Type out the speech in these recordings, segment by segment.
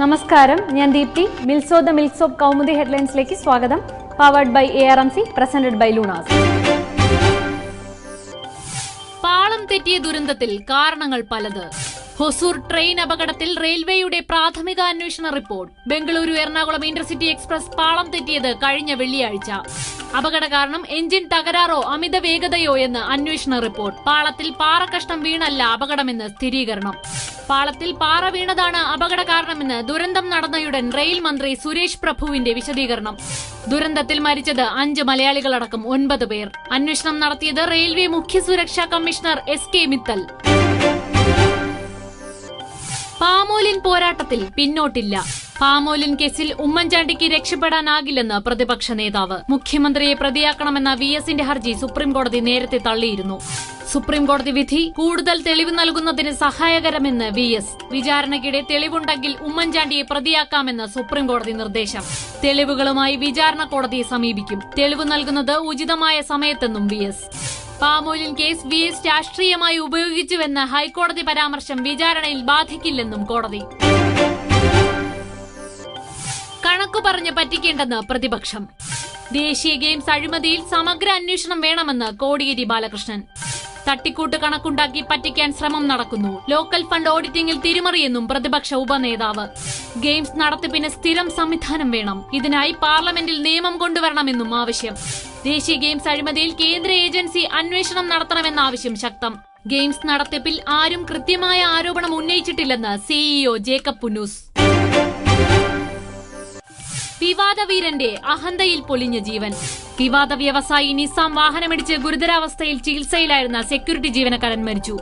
നമസ്കാരം. ഞാൻ ദീപ്തി. മിൽസോ ദ മിൽസ് ഓഫ് കൗമുദി ഹെഡ്ലൈൻസിലേക്ക് സ്വാഗതം. Powered by A R M C presented by Lunars പാളം തെറ്റിയ ദുരന്തത്തിൽ കാരണങ്ങൾ പലത്. ഹൊസൂർ ട്രെയിൻ അപകടത്തിൽ റെയിൽവേയുടെ പ്രാഥമിക അന്വേഷണ report. Bengaluru Ernakulam intercity express പാളം തെറ്റിയത് കഴിഞ്ഞ വെള്ളിയാഴ്ച. അപകട കാരണം എഞ്ചിൻ തകരാറോ അമിത വേഗതയോ എന്ന് അന്വേഷണ റിപ്പോർട്ട്. പാളത്തിൽ പാറക്കഷ്ണം വീണല്ല അപകടമെന്ന് സ്ഥിരീകരണം. പാളത്തിൽ പാറ വീണതാണ് അപകട കാരണമെന്ന് ദുരന്തം നടന്നയുടൻ റെയിൽ മന്ത്രി സുരേഷ് പ്രഭുവിന്റെ വിശദീകരണം. ദുരന്തത്തിൽ മരിച്ചത് അഞ്ച് മലയാളികളടക്കം ഒൻപത് പേർ. അന്വേഷണം നടത്തിയത് റെയിൽവേ മുഖ്യ സുരക്ഷാ commissioner S K Mittal. Palmolein പോരാട്ടത്തിൽ പിന്നോട്ടില്ല. പാമോലിൻ കേസിൽ ഉമ്മൻചാണ്ടിക്ക് രക്ഷപ്പെടാനാകില്ലെന്ന് പ്രതിപക്ഷ നേതാവ്. മുഖ്യമന്ത്രിയെ പ്രതിയാക്കണമെന്ന വി എസിന്റെ ഹർജി സുപ്രീംകോടതി നേരത്തെ തള്ളിയിരുന്നു. സുപ്രീംകോടതി വിധി കൂടുതൽ തെളിവ് നൽകുന്നതിന് സഹായകരമെന്ന് വി എസ്. വിചാരണയ്ക്കിടെ തെളിവുണ്ടെങ്കിൽ ഉമ്മൻചാണ്ടിയെ പ്രതിയാക്കാമെന്ന് സുപ്രീംകോടതി നിർദ്ദേശം. തെളിവുകളുമായി വിചാരണ കോടതിയെ സമീപിക്കും. തെളിവ് നൽകുന്നത് ഉചിതമായ സമയത്തെന്നും V S. Palmolein case V S രാഷ്ട്രീയമായി ഉപയോഗിച്ചുവെന്ന ഹൈക്കോടതി പരാമർശം വിചാരണയിൽ ബാധിക്കില്ലെന്നും കോടതി. കണക്കു പറഞ്ഞ് പറ്റിക്കേണ്ടെന്ന് പ്രതിപക്ഷം. ദേശീയ ഗെയിംസ് അഴിമതിയിൽ സമഗ്ര അന്വേഷണം വേണമെന്ന് കോടിയേരി ബാലകൃഷ്ണൻ. തട്ടിക്കൂട്ട് കണക്കുണ്ടാക്കി പറ്റിക്കാൻ ശ്രമം നടക്കുന്നു. ലോക്കൽ ഫണ്ട് ഓഡിറ്റിംഗിൽ തിരിമറിയെന്നും പ്രതിപക്ഷ ഉപനേതാവ്. ഗെയിംസ് നടത്തിപ്പിന് സ്ഥിരം സംവിധാനം വേണം. ഇതിനായി പാർലമെന്റിൽ നിയമം കൊണ്ടുവരണമെന്നും ആവശ്യം. ദേശീയ ഗെയിംസ് അഴിമതിയിൽ കേന്ദ്ര ഏജൻസി അന്വേഷണം നടത്തണമെന്ന ആവശ്യം ശക്തം. ഗെയിംസ് നടത്തിപ്പിൽ ആരും കൃത്യമായ ആരോപണം ഉന്നയിച്ചിട്ടില്ലെന്ന് സിഇഒ ജേക്കബ് പുന്നൂസ്. വിവാദ വീരന്റെ അഹന്തയിൽ പൊലിഞ്ഞ ജീവൻ. വിവാദ വ്യവസായി നിസാം വാഹനമിടിച്ച് ഗുരുതരാവസ്ഥയിൽ ചികിത്സയിലായിരുന്ന സെക്യൂരിറ്റി ജീവനക്കാരൻ മരിച്ചു.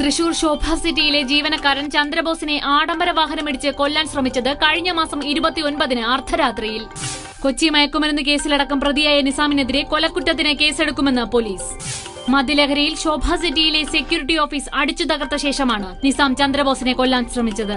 തൃശൂർ ശോഭ സിറ്റിയിലെ ജീവനക്കാരൻ ചന്ദ്രബോസിനെ ആഡംബര വാഹനമിടിച്ച് കൊല്ലാൻ ശ്രമിച്ചത് കഴിഞ്ഞ മാസം ഇരുപത്തിയൊൻപതിന് അർദ്ധരാത്രിയിൽ. കൊച്ചി മയക്കുമരുന്ന് കേസിലടക്കം പ്രതിയായ നിസാമിനെതിരെ കൊലക്കുറ്റത്തിന് കേസെടുക്കുമെന്ന് പോലീസ്. മദ്യലഹരിയിൽ ശോഭ സിറ്റിയിലെ സെക്യൂരിറ്റി ഓഫീസ് അടിച്ചു തകർത്ത ശേഷമാണ് നിസാം ചന്ദ്രബോസിനെ കൊല്ലാൻ ശ്രമിച്ചത്.